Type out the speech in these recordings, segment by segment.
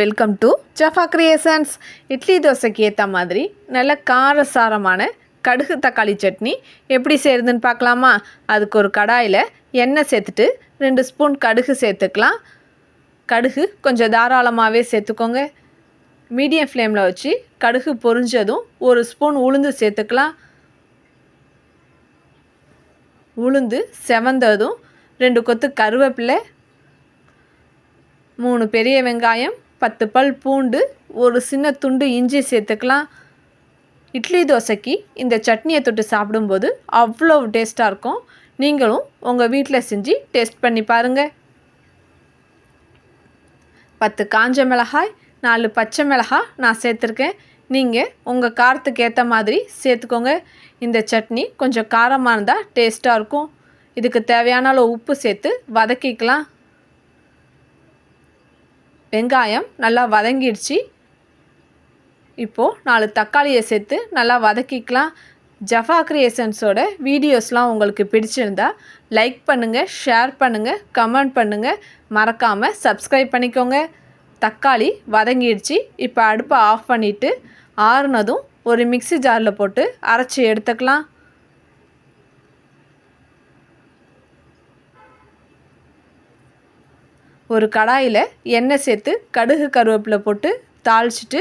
Welcome to Jaffa creations idli தோசைக்கு ஏற்ற மாதிரி நல்ல காரசாரமான கடுகு தக்காளி சட்னி எப்படி செய்கிறதுன்னு பார்க்கலாமா? அதுக்கு ஒரு கடாயில் எண்ணெய் சேர்த்துட்டு ரெண்டு ஸ்பூன் கடுகு சேர்த்துக்கலாம். கடுகு கொஞ்சம் தாராளமாகவே சேர்த்துக்கோங்க. மீடியம் ஃப்ளேமில் வச்சு கடுகு பொரிஞ்சதும் ஒரு ஸ்பூன் உளுந்து சேர்த்துக்கலாம். உளுந்து செவந்ததும் ரெண்டு கொத்து கருவேப்பிலை மூணு பெரிய வெங்காயம் பத்து பல் பூண்டு ஒரு சின்ன துண்டு இஞ்சி சேர்த்துக்கலாம். இட்லி தோசைக்கு இந்த சட்னியை தொட்டு சாப்பிடும்போது அவ்வளோ டேஸ்ட்டாக இருக்கும். நீங்களும் உங்கள் வீட்டில் செஞ்சு டேஸ்ட் பண்ணி பாருங்கள் பத்து காஞ்ச மிளகாய் நாலு பச்சை மிளகாய் நான் சேர்த்துருக்கேன். நீங்கள் உங்கள் காரத்துக்கு ஏற்ற மாதிரி சேர்த்துக்கோங்க. இந்த சட்னி கொஞ்சம் காரமாக இருந்தால் டேஸ்ட்டாக இருக்கும். இதுக்கு தேவையான அளவு உப்பு சேர்த்து வதக்கிக்கலாம். வெங்காயம் நல்லா வதங்கிடுச்சு. இப்போது நாலு தக்காளியை சேர்த்து நல்லா வதக்கிக்கலாம். ஜஃபா கிரியேஷன்ஸோட வீடியோஸ்லாம் உங்களுக்கு பிடிச்சிருந்தா லைக் பண்ணுங்கள் ஷேர் பண்ணுங்கள் கமெண்ட் பண்ணுங்கள் மறக்காமல் சப்ஸ்கிரைப் பண்ணிக்கோங்க. தக்காளி வதங்கிடுச்சு. இப்போ அடுப்பை ஆஃப் பண்ணிவிட்டு ஆறுனதும் ஒரு மிக்சி ஜாரில் போட்டு அரைச்சி எடுத்துக்கலாம். ஒரு கடாயில் எண்ணெய் சேர்த்து கடுகு கருவேப்பிலை போட்டு தாளிச்சிட்டு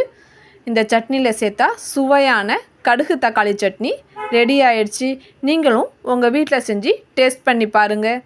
இந்த சட்னியில் சேர்த்தா சுவையான கடுகு தக்காளி சட்னி ரெடி ஆயிடுச்சு. நீங்களும் உங்கள் வீட்டில் செஞ்சு டேஸ்ட் பண்ணி பாருங்கள்